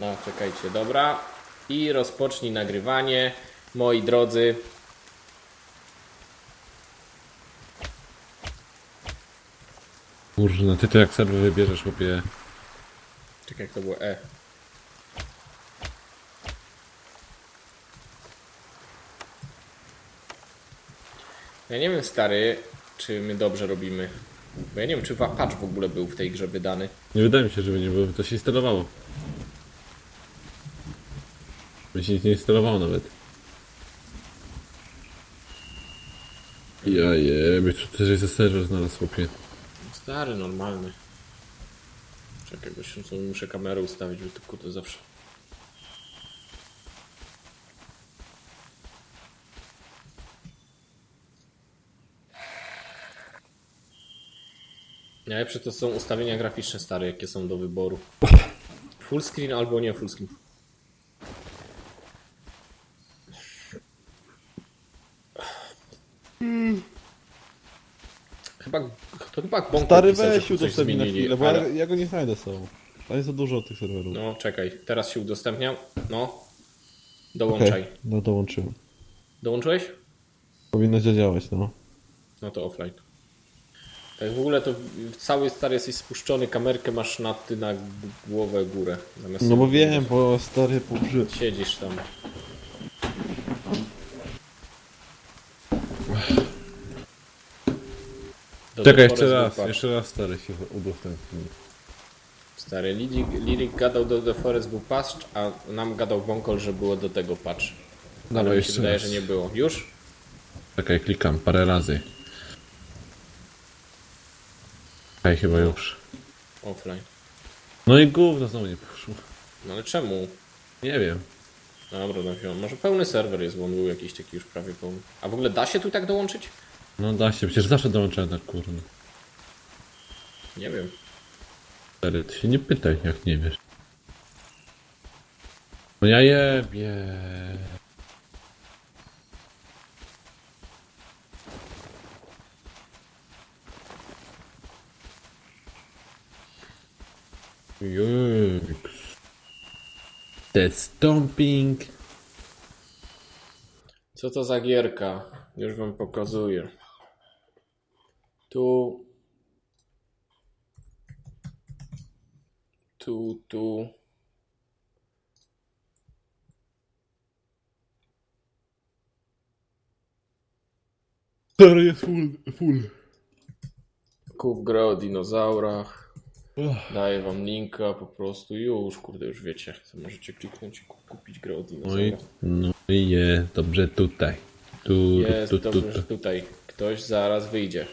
No, czekajcie, dobra. I rozpocznij nagrywanie, moi drodzy. Kurna, ty to jak serwer wybierzesz, chłopie. Czekaj, jak to było E. Ja nie wiem, stary, czy my dobrze robimy. Bo ja nie wiem, czy patch w ogóle był w tej grze wydany. Nie wydaje mi się, żeby nie było, to się instalowało. Mi się nic nie instalowało nawet. Ja jebie, tu też jest serwer znalazł, chłopie. Stary, normalny. Czekaj, bo się sobie muszę kamerę ustawić, bo to zawsze. Najlepsze to są ustawienia graficzne stare, jakie są do wyboru. Full screen albo nie full screen. Chyba, Stary pisał, że weź coś udostępnij na zmienili, chwilę, bo ale- ja, ja go nie znajdę sobą. Tam jest za dużo tych serwerów. No, czekaj, teraz się udostępniam. No. Dołączaj. Okej, no dołączyłem. Dołączyłeś? Powinno działać, no. No to offline. Tak w ogóle to cały stary jesteś spuszczony, kamerkę masz na ty na głowę górę. Zamiast No bo wiem, bo stary pobrzy... Siedzisz tam. Czekaj, jeszcze raz, jeszcze raz stary się udostępnił. Stary, Lirik, Lirik gadał do The Forest był patch, a nam gadał Bonkol, że było do tego patch. Ale Dawaj mi się jeszcze wydaje, raz. że nie było. Już? Czekaj, klikam parę razy. Czekaj, chyba już. Offline. No i gówno znowu nie poszło. No ale czemu? Nie wiem. Dobra, no wziąłem. Może pełny serwer jest, bo on był jakiś taki już prawie pełny. A w ogóle da się tu tak dołączyć? No da się, przecież zawsze dołączałem tak kurno. Nie wiem. Stary, ty się nie pytaj, jak nie wiesz. No ja jebie. Jeks. The stomping. Co to za gierka? Już wam pokazuję. Tu. Tu, tu. Stary jest full, full. Kup grę o dinozaurach. Daję wam linka po prostu. Już, kurde, już wiecie. Co możecie kliknąć i ku- kupić grę o No i, dinozaurach. no i jest dobrze tutaj. Tu, Jest tu, dobrze, tu, że tu, tutaj. Ktoś zaraz wyjdzie.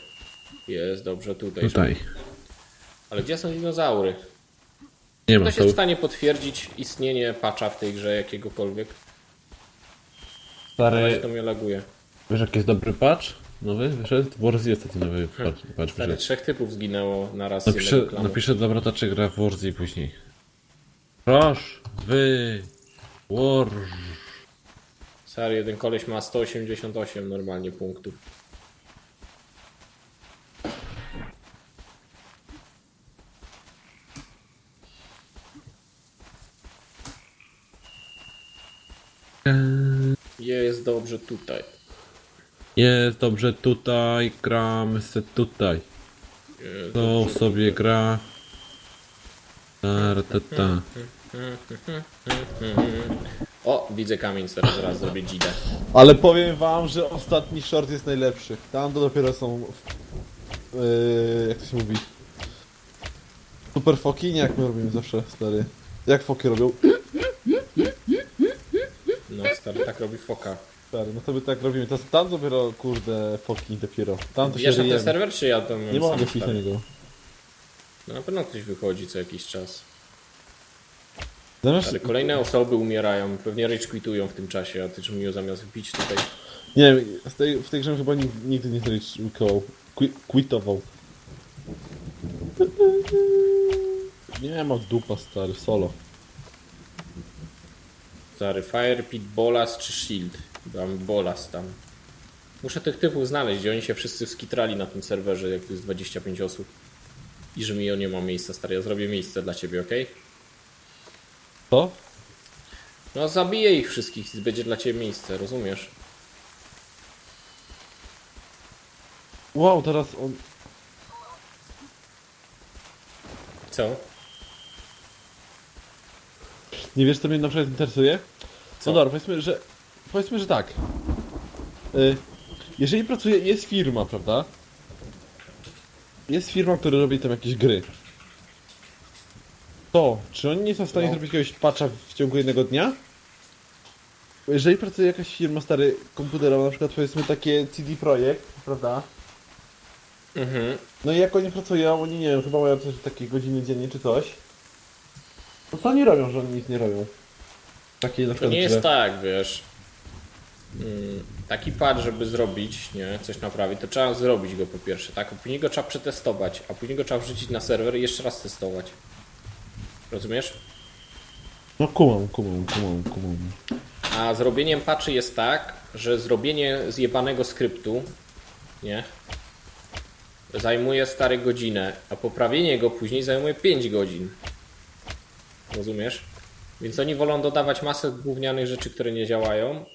Jest dobrze tutaj. tutaj. Ale gdzie są dinozaury? Nie ma Ktoś to. jest w stanie potwierdzić istnienie patcha w tej grze jakiegokolwiek? Stary, to mnie laguje. wiesz jaki jest dobry patch? Nowy wyszedł? Warzy ostatni nowy patch, patch Stary, trzech typów zginęło na raz Napiszę, napiszę dla brata, czy gra w Warzy później. Proszę, wy, War. Stary, jeden koleś ma 188 normalnie punktów. Jest dobrze tutaj. Jest dobrze tutaj, gramy se tutaj. Jest To dobrze sobie gra. Ta, ta, ta. O, widzę kamień, teraz zaraz zrobię dzidę. Ale powiem wam, że ostatni short jest najlepszy. Tam to dopiero są... Yy, jak to się mówi? Super foki? Nie, jak my robimy zawsze, stary. Jak foki robią? Stary, tak robi foka. Stary, no to my tak robimy. To, tam dopiero, kurde, foki dopiero. Tam to się Wiesz na ten ryjemy. serwer, czy ja tam Nie mogę wbić na niego. No, na pewno ktoś wychodzi co jakiś czas. Zamiast, Ale kolejne osoby umierają, pewnie rage quitują w tym czasie, a ty czemu mi zamiast wbić tutaj? nie wiem, z tej, w tej grze chyba nigdy, nigdy nie. Qui- Quitował. Nie ma dupa, stary, solo. Stary, Fire Pit, Bolas czy Shield? Dam Bolas tam. Muszę tych typów znaleźć, gdzie oni się wszyscy skitrali na tym serwerze, jak tu jest 25 osób. I że mi nie ma miejsca, stary, ja zrobię miejsce dla ciebie, ok? Co? No zabiję ich wszystkich i będzie dla ciebie miejsce, rozumiesz? Wow, teraz on... Co? Nie wiesz, co mnie na przykład interesuje? Co? No dobra, powiedzmy, że... Powiedzmy, że tak. Y, jeżeli pracuje, jest firma, prawda? Jest firma, która robi tam jakieś gry. To, czy oni nie są w stanie No. zrobić jakiegoś patcha w ciągu jednego dnia? Bo Jeżeli pracuje jakaś firma stary komputerowa, na przykład powiedzmy takie CD Projekt, prawda? Mhm. No i jak oni pracują, oni nie wiem, chyba mają coś takie godziny dziennie czy coś. To co oni robią, że oni nic nie robią? Na To przykład nie jest grze. tak, wiesz. Mm, Taki pad, żeby zrobić, nie, coś naprawić, to trzeba zrobić go po pierwsze, tak? A później go trzeba przetestować, a później go trzeba wrzucić na serwer i jeszcze raz testować. Rozumiesz? No kumam, kumam, kumam, kumam. A zrobieniem patchy jest tak, że zrobienie zjebanego skryptu, nie? Zajmuje stare godzinę, a poprawienie go później zajmuje 5 godzin. Rozumiesz? Więc oni wolą dodawać masę gównianych rzeczy, które nie działają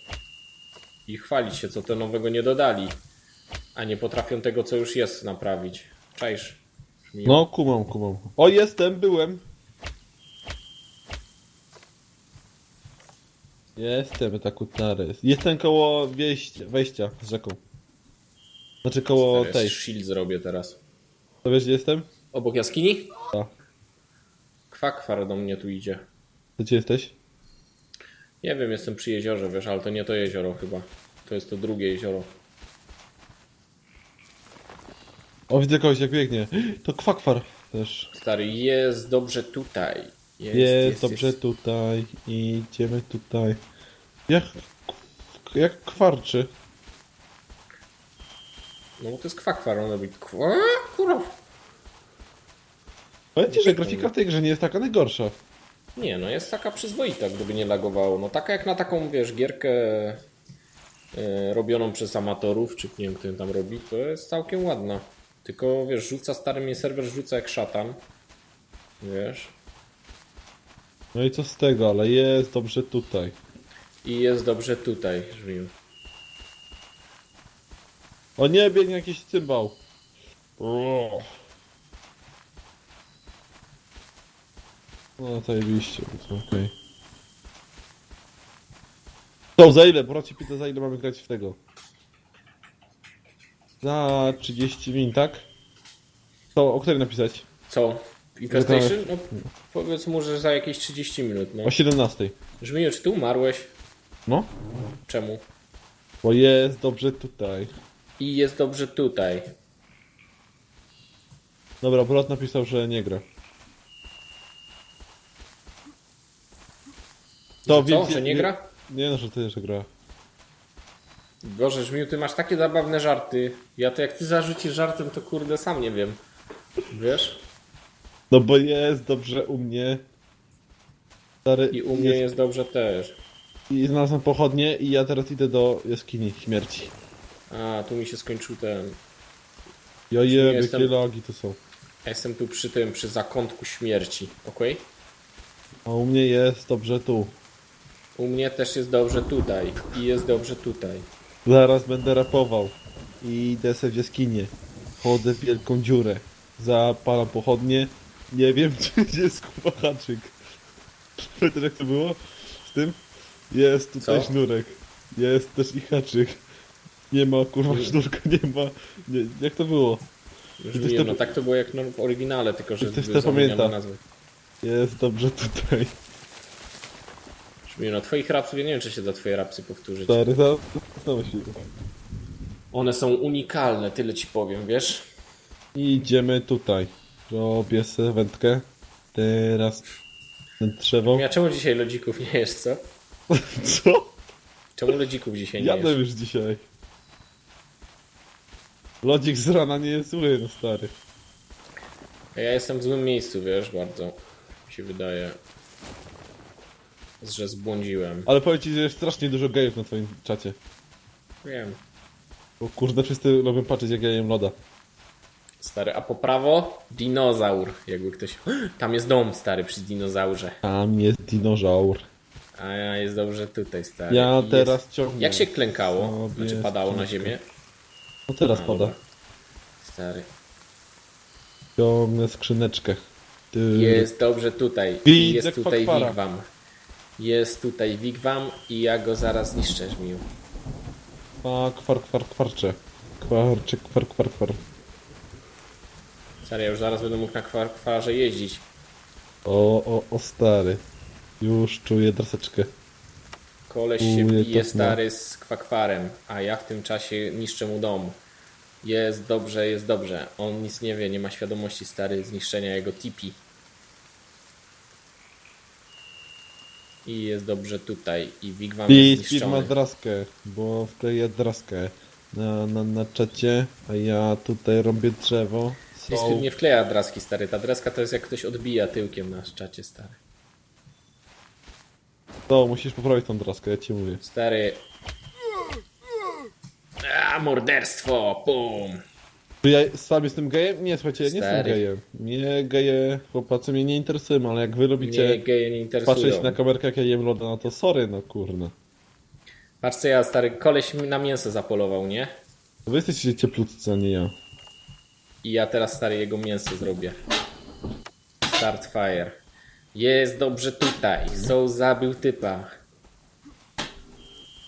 i chwalić się, co to nowego nie dodali, a nie potrafią tego, co już jest, naprawić. Czaisz? No kumam, kumam. O jestem, byłem. Jestem, takutary. Jestem koło wejścia, wejścia z rzeką. Znaczy koło Stary, tej. Shield zrobię teraz. To wiesz gdzie jestem? Obok jaskini? Tak. Kwakwar do mnie tu idzie. Gdzie jesteś? Nie wiem, jestem przy jeziorze, wiesz, ale to nie to jezioro chyba. To jest to drugie jezioro. O widzę kogoś jak biegnie. To kwakwar też. Stary, jest dobrze tutaj. Jest, Jest, dobrze tutaj. Idziemy tutaj. Jak, jak kwarczy. No bo to jest kwakwar, on robi kwa... kurwa. Powiem ci, że grafika w tej grze nie jest taka najgorsza. Nie, no jest taka przyzwoita, gdyby nie lagowało. No taka jak na taką, wiesz, gierkę e, robioną przez amatorów, czy nie wiem, kto ją tam robi, to jest całkiem ładna. Tylko, wiesz, rzuca stary mnie serwer, rzuca jak szatan. Wiesz. No i co z tego, ale jest dobrze tutaj. I jest dobrze tutaj, Żmiu. O nie, biegnie jakiś cymbał. O. No zajebiście, to okej. To za ile? Bracie pyta za ile mamy grać w tego? Za 30 min, tak? To o której napisać? Co? Infestation? No, powiedz mu, że za jakieś 30 minut, no. O 17. Żmiu, czy ty umarłeś? No? Czemu? Bo jest dobrze tutaj. I jest dobrze tutaj. Dobra, brat napisał, że nie gra. To Co? Że nie gra? Nie no, że ty, że gra. Gorzej, Żmiu, ty masz takie zabawne żarty. Ja to jak ty zarzucisz żartem, to kurde sam nie wiem. Wiesz? No bo jest dobrze u mnie. Stary, I u mnie jest dobrze też. I znalazłem pochodnie i ja teraz idę do jaskini śmierci. A, tu mi się skończył ten... Ja jebie, jestem- jakie lagi to są. Ja jestem tu przy tym, przy zakątku śmierci, okej? A u mnie jest dobrze tu. U mnie też jest dobrze tutaj. I jest dobrze tutaj. Zaraz będę rapował. I idę sobie w jaskinię. Chodzę w wielką dziurę. Zapalam pochodnie. Nie wiem, czy gdzie jest kurwa haczyk. Pamiętasz jak to było? Z tym? Jest tutaj Co? sznurek. Jest też i haczyk. Nie ma kurwa sznurka, nie ma. Nie, jak to było? Już Ktoś wiem, to- no tak to było jak no w oryginale, tylko że Ktoś to pamięta. nazwy. Jest dobrze tutaj. Brzmi, no twoich rapsów, ja nie wiem, czy się da twoje rapsy powtórzyć. Stary, to... to. One są unikalne, tyle ci powiem, wiesz? I idziemy tutaj. Robię sobie wędkę. Teraz ten drzewo. Ja czemu dzisiaj lodzików nie jesz, co? Co? Czemu lodzików dzisiaj nie Jadę jesz? już dzisiaj. Lodzik z rana nie jest zły, no stary. Ja jestem w złym miejscu, wiesz, bardzo. Mi się wydaje. Że zbłądziłem. Ale powiem ci, że jest strasznie dużo gejów na twoim czacie. Wiem. Bo kurde, wszyscy lubią patrzeć jak ja jem loda. Stary, a po prawo dinozaur, jakby ktoś... Tam jest dom, stary, przy dinozaurze. Tam jest dinożaur. A ja jest dobrze tutaj, stary. Ja I teraz Jest... ciągnę. Jak się klękało? Sobie Znaczy padało na ciągnę. ziemię? No teraz A, pada. dobra. Stary. Ciągnę skrzyneczkę. Ty... Jest dobrze tutaj. Widzę jest tutaj kwakwara. wigwam. Jest tutaj wigwam i ja go zaraz zniszczę, żmiu. A, kwar, kwar, kwarcze. Kwarcze, kwar, kwar, kwar. Stary, ja już zaraz będę mógł na kwar kwarze jeździć. O, o, o stary. Już czuję draseczkę. Koleś się bije to stary z kwakwarem, a ja w tym czasie niszczę mu dom. Jest dobrze, jest dobrze. On nic nie wie, nie ma świadomości stary zniszczenia jego tipi. I jest dobrze tutaj. I Wigwam I jest Speed ma zniszczony. draskę, bo wkleję draskę na, na, na czacie, a ja tutaj robię drzewo. Są... nie wkleja draski stary. Ta dreska to jest jak ktoś odbija tyłkiem na czacie stary. To, musisz poprawić tą draskę, ja ci mówię. Stary. A, morderstwo! Pum! Czy ja sam jestem gejem? Nie, słuchajcie, ja nie jestem gejem. Mnie geje, chłopacy mnie nie interesują, ale jak wy lubicie Mnie geje nie interesują. patrzeć na kamerkę jak ja jem loda, no to sorry, no kurna. Patrz co ja stary, koleś mi na mięso zapolował, nie? Wy jesteście cieplutcy, a nie ja. I ja teraz stary jego mięso zrobię. Start fire. Jest dobrze tutaj. Soul zabił typa.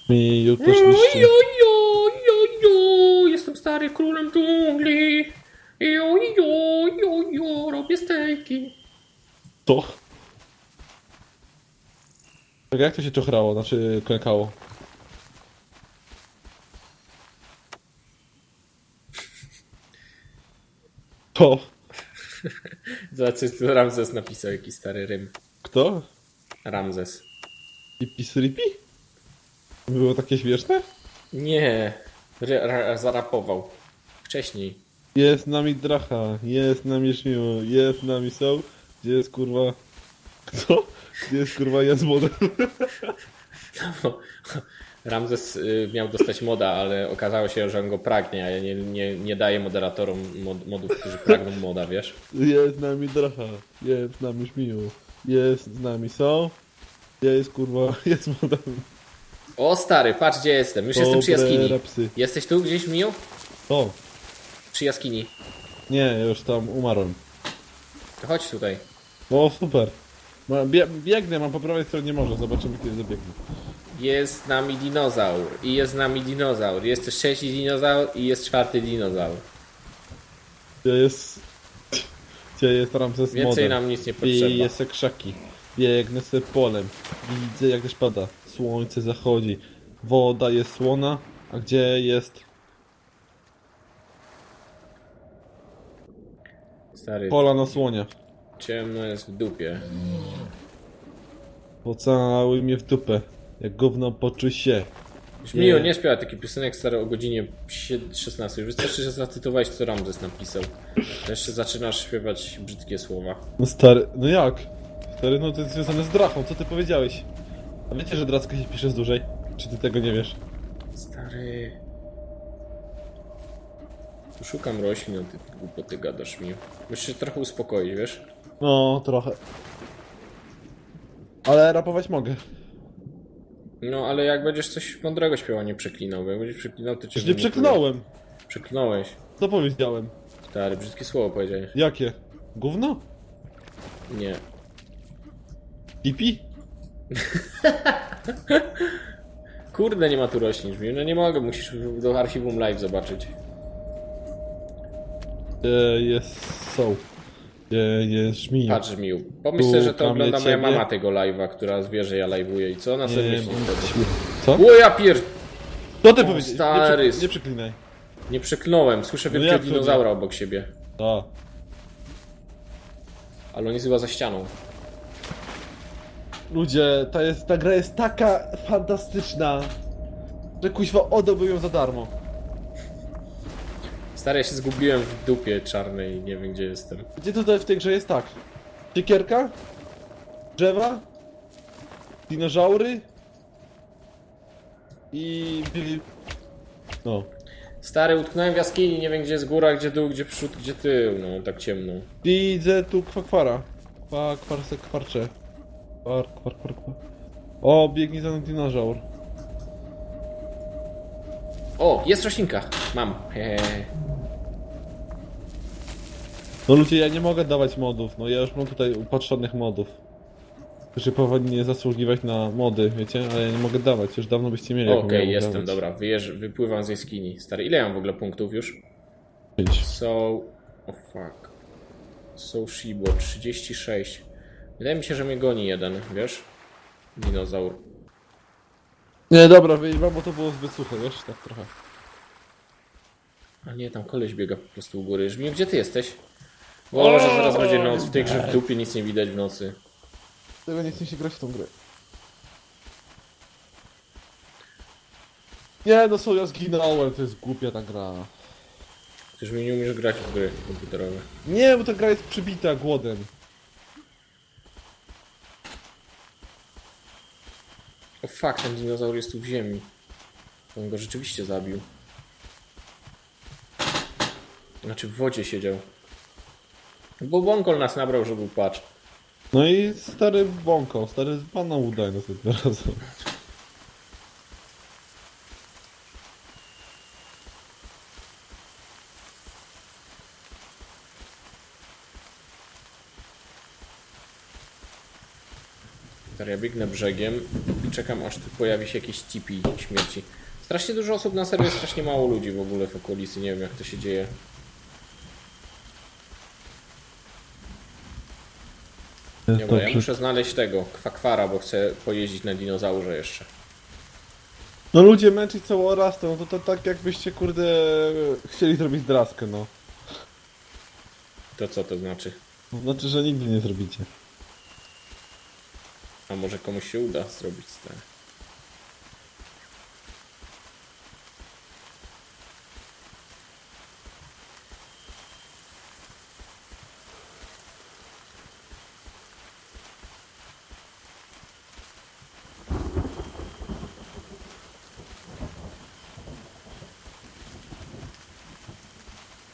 Mi niszczy. Jojojojojo, jestem stary królem dżungli. Jojojojo, robię stejki. To? Tak jak to się czochrało, znaczy klękało? To? Zobacz, co Ramzes napisał, jaki stary rym. Kto? Ramzes. Pipi Sripi? Było takie śmieszne? Nie, zarapował. Wcześniej. Jest nami Dracha, jest nami Shmiu, jest nami Soul. Gdzie jest kurwa... Kto? Gdzie jest kurwa Jazmodel? Ramzes y, miał dostać moda, ale okazało się, że on go pragnie, a ja nie, nie, nie daję moderatorom mod, modów, którzy pragną moda, wiesz? Jest nami Dracha, jest nami Shmiu, jest z nami Soul. Gdzie jest kurwa Jazmodel? O stary, patrz gdzie jestem, już jestem przy jaskini. Repsy. Jesteś tu gdzieś, Miu? O, Przy jaskini. nie, już tam umarłem. To chodź tutaj. O, super. Ma- Bie biegnę, mam po prawej stronie morza, zobaczymy kiedy dobiegnę. Jest z nami dinozaur. I jest z nami dinozaur. Jest też trzeci dinozaur i jest czwarty dinozaur. Gdzie jest... Gdzie jest Ramses Więcej nam nic nie potrzeba. se krzaki. Biegnę se polem. Widzę jak też pada. Słońce zachodzi. Woda jest słona. A gdzie jest Stary, pola na słonia? ciemno jest w dupie. Pocałuj mnie w dupę. Jak gówno poczuj się. Już Nie. Miło, nie śpiewa taki piosenek stary o godzinie sie- 16. Już wystarczy, że zatytułowałeś co Ramzes napisał. Jeszcze zaczynasz śpiewać brzydkie słowa. No stary, no jak? Stary, no to jest związane z drachą, co ty powiedziałeś? A wiecie, że dracka się pisze z dłużej? Czy ty tego nie wiesz? Stary... Tu Szukam roślin, a ty głupoty gadasz mi. Musisz się trochę uspokoić, wiesz? No, trochę. Ale rapować mogę. No, ale jak będziesz coś mądrego śpiewał, nie przeklinał, bo jak będziesz przeklinał, to cię Już nie wymutuję. przeklnąłem. Przeklnąłeś. Co powiedziałem? Stary, brzydkie słowo powiedziałeś. Jakie? Gówno? Nie. Pipi? Kurde, nie ma tu roślin, Żmiu. No nie mogę, musisz do archiwum live zobaczyć. Gdzie jest? Gdzie jest żmij? Patrz, Żmiu. Pomyśl sobie, że to ogląda moja ciebie. mama tego live'a, która wie, że ja live'uję i co ona sobie Nie, myśli wtedy? Co? O ja pier... Co ty powiedziałeś? stary. Nie, przek- nie przeklinaj. Nie przeklnąłem, słyszę No wielkiego jak to nie? dinozaura obok siebie. A. Ale on jest chyba za ścianą. Ludzie, ta, jest, ta gra jest taka fantastyczna, że kuźwa oddałbym ją za darmo. Stary, ja się zgubiłem w dupie czarnej, nie wiem gdzie jestem. Gdzie tutaj w tej grze jest tak? Siekierka? Drzewa? Dinozaury? I... No. Stary, utknąłem w jaskini, nie wiem gdzie jest góra, gdzie dół, gdzie przód, gdzie tył, no tak ciemno. Widzę tu kwakwara. Kwa, kwarse, kwarcze. Kwar, kwar, kwar, kwar. O, biegnie za mną dinozaur. O, jest roślinka. Mam. Hehe. No ludzie, ja nie mogę dawać modów, no ja już mam tutaj upatrzonych modów. Którzy powinni zasługiwać na mody, wiecie? Ale ja nie mogę dawać, już dawno byście mieli. jaką Okej, miałem jestem, dawać. dobra. Wyjeżdż, wypływam z jaskini. Stary, ile ja mam w ogóle punktów już? Pięć. So... O oh fuck. So Shibo, 36. Wydaje mi się, że mnie goni jeden, wiesz? Dinozaur. Nie, dobra, wyjdę, bo to było zbyt suche, wiesz? Tak trochę. A nie, tam koleś biega po prostu u góry. Żmiu, gdzie ty jesteś? O, że zaraz będzie noc. W tej grze w dupie nic nie widać w nocy. Tego nie chce się grać w tą grę. Nie, no co, ja zginąłem, to jest głupia ta gra. Ty mi nie umiesz grać w gry komputerowe. Nie, bo ta gra jest przybita głodem. O fuck, ten dinozaur jest tu w ziemi. On go rzeczywiście zabił. Znaczy w wodzie siedział. Bo Bonkol nas nabrał, że był. No i stary bąko, stary pana udaj następnym razem. Ja biegnę brzegiem i czekam aż tu pojawi się jakiś tipi śmierci. Strasznie dużo osób na serwie, strasznie mało ludzi w ogóle w okolicy, nie wiem jak to się dzieje. Nie, bo ja muszę znaleźć tego, kwakwara, bo chcę pojeździć na dinozaurze jeszcze. No ludzie męczyć całą rastę, no to, to tak jakbyście kurde chcieli zrobić draskę, no. To co to znaczy? To Znaczy, że nigdy nie zrobicie. A może komuś się uda zrobić stare.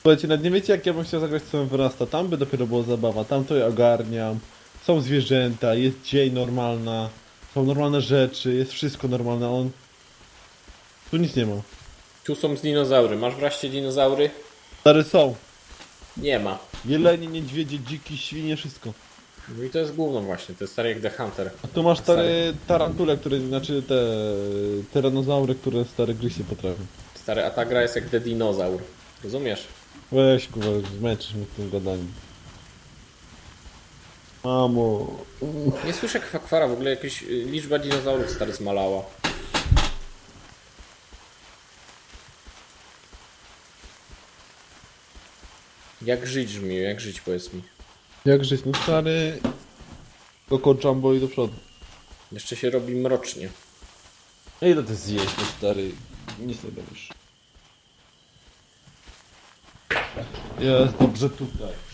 Słuchajcie, nawet nie wiecie jak ja bym chciał zagrać z całym wyrasta. Tam by dopiero była zabawa, tam to ja ogarniam. Są zwierzęta, jest dzień normalna, są normalne rzeczy, jest wszystko normalne, a on... Tu nic nie ma. Tu są dinozaury. Masz wreszcie dinozaury? Stary są. Nie ma. Jelenie, niedźwiedzie, dziki, świnie, wszystko. No i to jest główną właśnie, to jest stary jak The Hunter. A tu masz stary tarantule, które, znaczy te tyranozaury, które stare gryźć potrafią. Stary, a ta gra jest jak The Dinozaur. Rozumiesz? Weź kurwa, zmęczysz mnie tym gadaniem. Mamo. Nie słyszę kwakwara, w ogóle jakaś y, liczba dinozaurów stary zmalała. Jak żyć brzmi, jak żyć powiedz mi. Jak żyć? No stary... Koko Jumbo i do przodu. Jeszcze się robi mrocznie. A ile ty zjeść, no stary? Nic nie będziesz. Jest dobrze tutaj.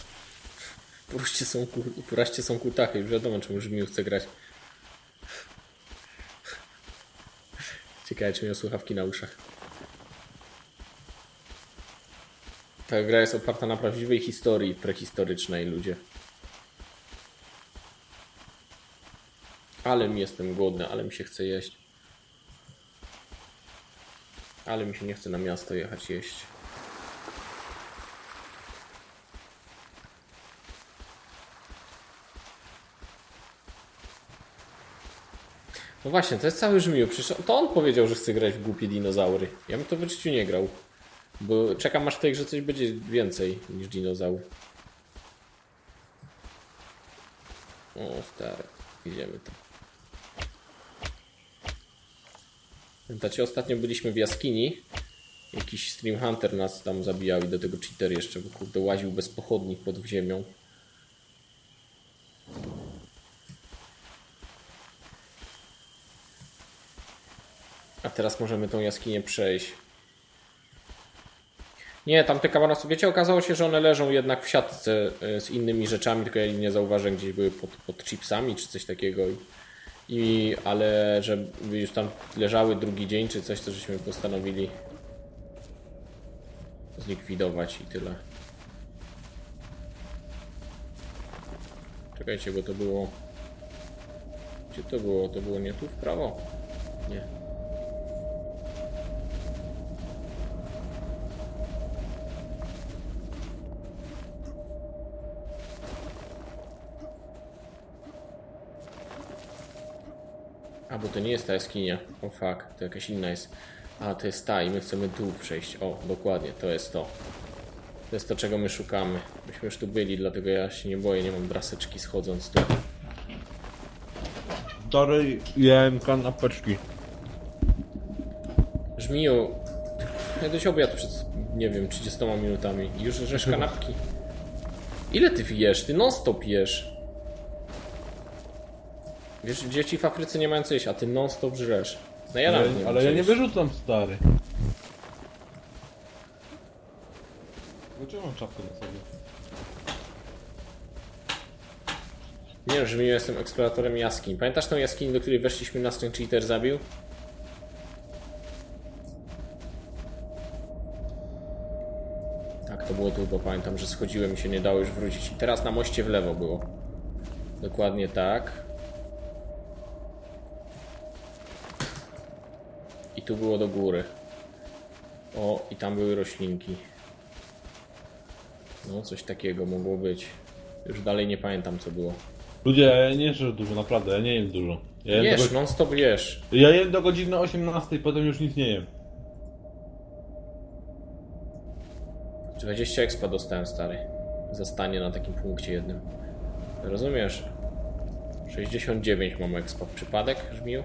Wreszcie są, wreszcie są kutachy, już wiadomo czemu Żmiu chce grać. Ciekawe czy miał słuchawki na uszach. Ta gra jest oparta na prawdziwej historii prehistorycznej, ludzie. Ale mi jestem głodny, ale mi się chce jeść. Ale mi się nie chce na miasto jechać jeść. No właśnie, to jest cały żmiu. Przecież to on powiedział, że chce grać w głupie dinozaury. Ja bym to w życiu nie grał. Bo czekam aż w tej grze coś będzie więcej niż dinozaur. O, stary. Idziemy tam. Pamiętacie, ostatnio byliśmy w jaskini. Jakiś Stream Hunter nas tam zabijał i do tego cheater jeszcze, bo kurde łaził bez pochodni pod ziemią. A teraz możemy tą jaskinię przejść. Nie, tam te kabanosy, wiecie, okazało się, że one leżą jednak w siatce e, z innymi rzeczami, tylko ja nie zauważyłem, gdzieś były pod, pod chipsami czy coś takiego. I, ale że już tam leżały drugi dzień czy coś, to żeśmy postanowili zlikwidować i tyle. Czekajcie, bo to było... Gdzie to było? To było nie tu w prawo? A, bo to nie jest ta jaskinia. O fuck, to jakaś inna jest. A, to jest ta i my chcemy tu przejść. O, dokładnie, to jest to. To jest to, czego my szukamy. Myśmy już tu byli, dlatego ja się nie boję, nie mam braseczki schodząc tu. Stary, jem kanapeczki. Żmiju, jadłeś obiad przed, nie wiem, 30 minutami. Już żesz kanapki. Ile ty jesz? Ty non stop jesz. Wiesz, dzieci w Afryce nie mają co jeść, a ty non stop żresz. No ja nawet nie mam ale co ja nie jeść. wyrzucam, stary. Dlaczego mam czapkę na sobie? Nie wiem, że ja jestem eksploratorem jaskiń. Pamiętasz tą jaskinię, do której weszliśmy nas ten cheater zabił? Tak, to było tu, bo pamiętam, że schodziłem i się nie dało już wrócić. I teraz na moście w lewo było. Dokładnie tak. Tu było do góry. O, i tam były roślinki. No, coś takiego mogło być. Już dalej nie pamiętam, co było. Ludzie, ja nie jesz dużo, naprawdę, ja nie jem dużo. Ja jem, Jesz, do, non stop jesz. ja jem do godziny 18, potem już nic nie jem. 20 expa dostałem, stary. Za stanie na takim punkcie jednym. Rozumiesz? 69 mam expa. Przypadek, Żmiu?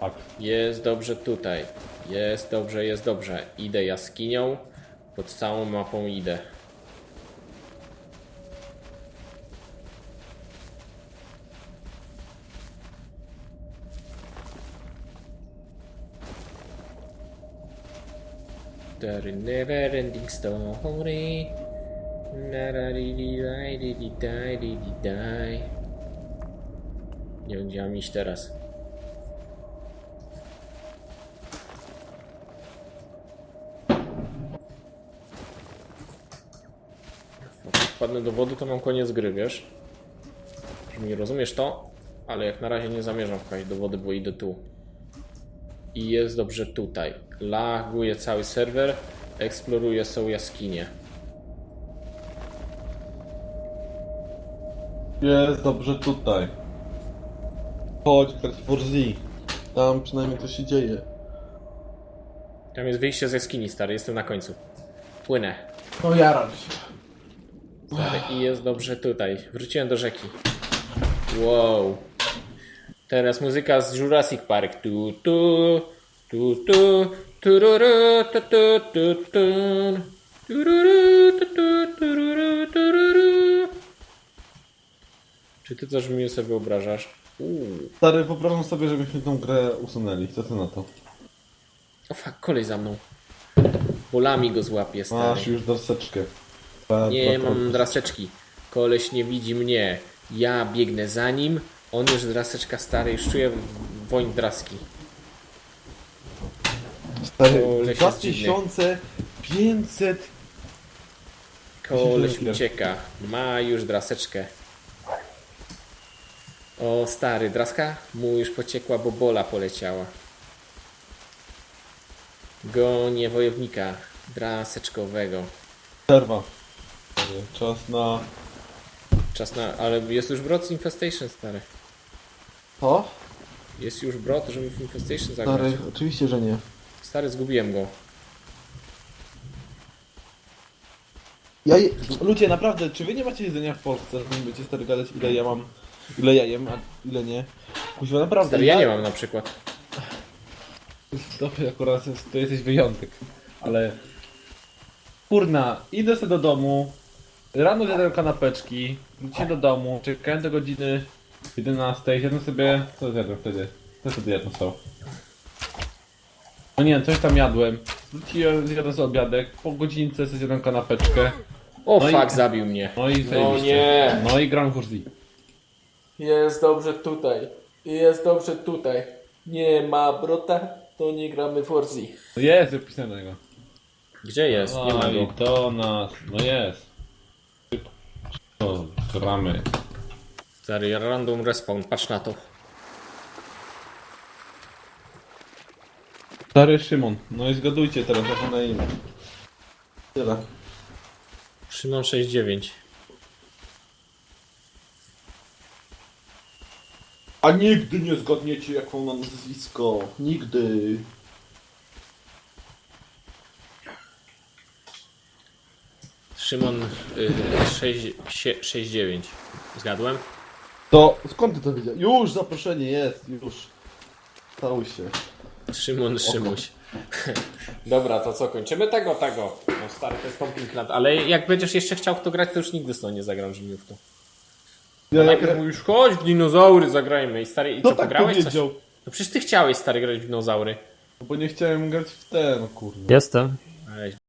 Tak. Jest dobrze tutaj. Jest dobrze, jest dobrze. Idę jaskinią. Pod całą mapą idę. The never ending story. Na-ra-li-li-li-li-li-daj-li-li-daj. Nie wiem, gdzie mam iść teraz. Wpadnę do wody, to mam koniec gry, wiesz? Że mi rozumiesz to? Ale jak na razie nie zamierzam wpaść do wody, bo idę tu. I jest dobrze tutaj. Laguje cały serwer, eksploruje są jaskinie. Jest dobrze tutaj. Chodź, w Warzy. Tam przynajmniej to się dzieje. Tam jest wyjście z jaskini, stary, jestem na końcu. Płynę. No jaram się. Stary, i jest dobrze tutaj. Wróciłem do rzeki. Wow. Teraz muzyka z Jurassic Park. Tu, tu, tu, tu, tururu, tu, tu, tu, tu. Tururu, tu, tu, tururu, tururu. Czy ty coś mi sobie wyobrażasz? Uuu. Stary, poproszę sobie, żebyśmy tą grę usunęli. Co ty na to? O fuck, kolej za mną. Bolami go złapie, stary. Masz już dorseczkę. Nie mam draseczki. Koleś nie widzi mnie. Ja biegnę za nim. On już draseczka stary, już czuje woń draski. Stary, Koleś jest 2500 Koleś ucieka. Ma już draseczkę. O stary, draska mu już pociekła, bo bola poleciała. Gonię wojownika draseczkowego. przerwa. Czas na... Czas na... ale jest już brod z Infestation, stary. Co? Jest już brod, żeby w Infestation zagrać. Stary, oczywiście, że nie. Stary, zgubiłem go. Ja je... Ludzie, naprawdę, czy wy nie macie jedzenia w Polsce? Nie będziecie stary gadać, ile ja mam, ile ja jem, a ile nie. Kuźwa, naprawdę. Stary, ja nie mam na przykład. To akurat jest, to jesteś wyjątek. Ale... Kurna, idę sobie do domu, rano zjadłem kanapeczki, wróciłem do domu, czekałem do godziny 11, zjadłem sobie... Co zjadłem wtedy? Co wtedy jadłem co? No nie, coś tam jadłem. Wróciłem, zjadłem sobie obiadek, po godzince sobie zjadłem kanapeczkę. O No i- fuck, zabił mnie. No i No zajebiście. nie. No i gram w Urzi. Jest dobrze tutaj. Jest dobrze tutaj. Nie ma brota. to nie gramy Forzi. Jest opisanego. Gdzie jest? Nie ma No i go. to nas, no jest. O, gramy. Stary, random respawn, patrz na to. Stary Szymon. No i zgadujcie teraz, jak na imię. Tyle. Szymon 69. A nigdy nie zgadniecie, jak on ma nazwisko. Nigdy. Szymon y, 6, sie- 69. Zgadłem? To skąd ty to wiedziałeś? Już zaproszenie jest, już. Stało się. Szymon Szymuś. Dobra, to co, kończymy tego, tego. No stary, to jest Pumping Land, ale jak będziesz jeszcze chciał w to grać, to już nigdy z nie zagram w to. Ja, Najpierw mówisz, chodź w dinozaury zagrajmy i stary, i Kto co, tak pograłeś coś? powiedział? No przecież ty chciałeś stary grać w dinozaury. Bo nie chciałem grać w te, no kurde. Jestem. Ej,